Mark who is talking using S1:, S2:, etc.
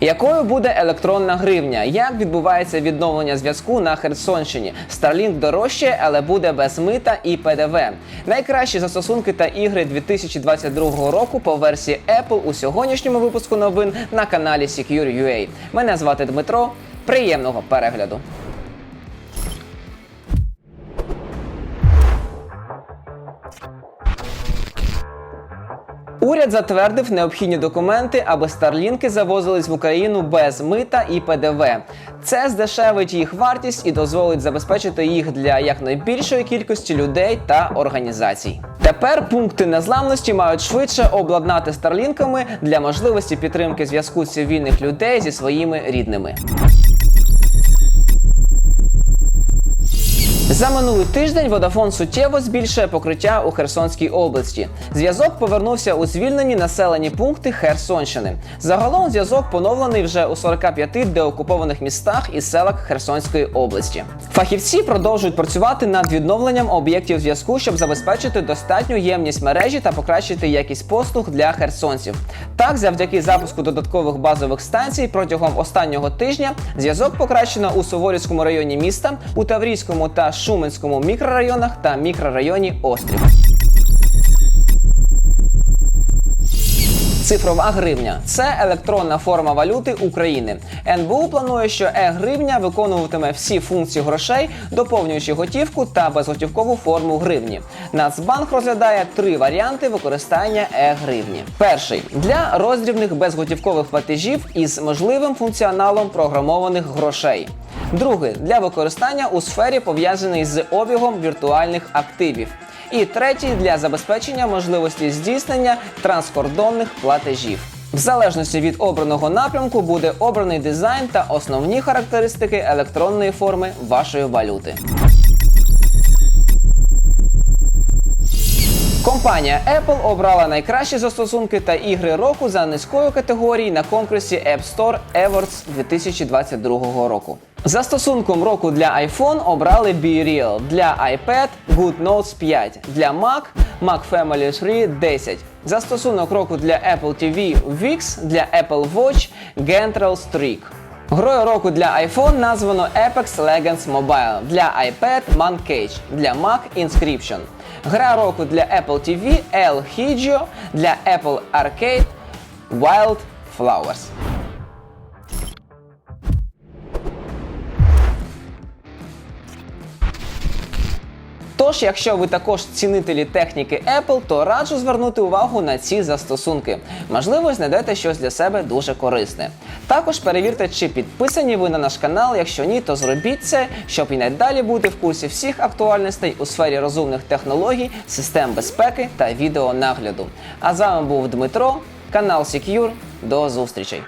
S1: Якою буде електронна гривня? Як відбувається відновлення зв'язку на Херсонщині? Starlink дорожче, але буде без мита і ПДВ. Найкращі застосунки та ігри 2022 року по версії Apple у сьогоднішньому випуску новин на каналі Secure.ua. Мене звати Дмитро. Приємного перегляду. Уряд затвердив необхідні документи, аби старлінки завозились в Україну без мита і ПДВ. Це здешевить їх вартість і дозволить забезпечити їх для якнайбільшої кількості людей та організацій. Тепер пункти незламності мають швидше обладнати старлінками для можливості підтримки зв'язку цивільних людей зі своїми рідними. За минулий тиждень Vodafone суттєво збільшує покриття у Херсонській області. Зв'язок повернувся у звільнені населені пункти Херсонщини. Загалом зв'язок поновлений вже у 45 деокупованих містах і селах Херсонської області. Фахівці продовжують працювати над відновленням об'єктів зв'язку, щоб забезпечити достатню ємність мережі та покращити якість послуг для херсонців. Так, завдяки запуску додаткових базових станцій протягом останнього тижня зв'язок покращено у Суворівському районі міста, у Таврійському та Шуменському мікрорайонах та мікрорайоні Острів. Цифрова гривня це електронна форма валюти України. НБУ планує, що е-гривня виконуватиме всі функції грошей, доповнюючи готівку та безготівкову форму гривні. Нацбанк розглядає три варіанти використання е-гривні. Перший для роздрібних безготівкових платежів із можливим функціоналом програмованих грошей. Другий для використання у сфері пов'язаний з обігом віртуальних активів. І третій для забезпечення можливості здійснення транскордонних платежів. В залежності від обраного напрямку буде обраний дизайн та основні характеристики електронної форми вашої валюти. Компанія Apple обрала найкращі застосунки та ігри року за низькою категорії на конкурсі App Store Awards 2022 року. Застосунком року для iPhone обрали BeReal, для iPad Good Notes 5, для Mac Mac Family 3 10. Застосунок року для Apple TV VIX, для Apple Watch Gentrel Streak. Грою року для iPhone названо Apex Legends Mobile, для iPad Mancage, для Mac Inscription. Гра року для Apple TV El Higio, для Apple Arcade Wild Flowers. Тож, якщо ви також цінителі техніки Apple, то раджу звернути увагу на ці застосунки. Можливо, знайдете щось для себе дуже корисне. Також перевірте, чи підписані ви на наш канал. Якщо ні, то зробіть це, щоб і надалі бути в курсі всіх актуальностей у сфері розумних технологій, систем безпеки та відеонагляду. А з вами був Дмитро, канал Secure. До зустрічей!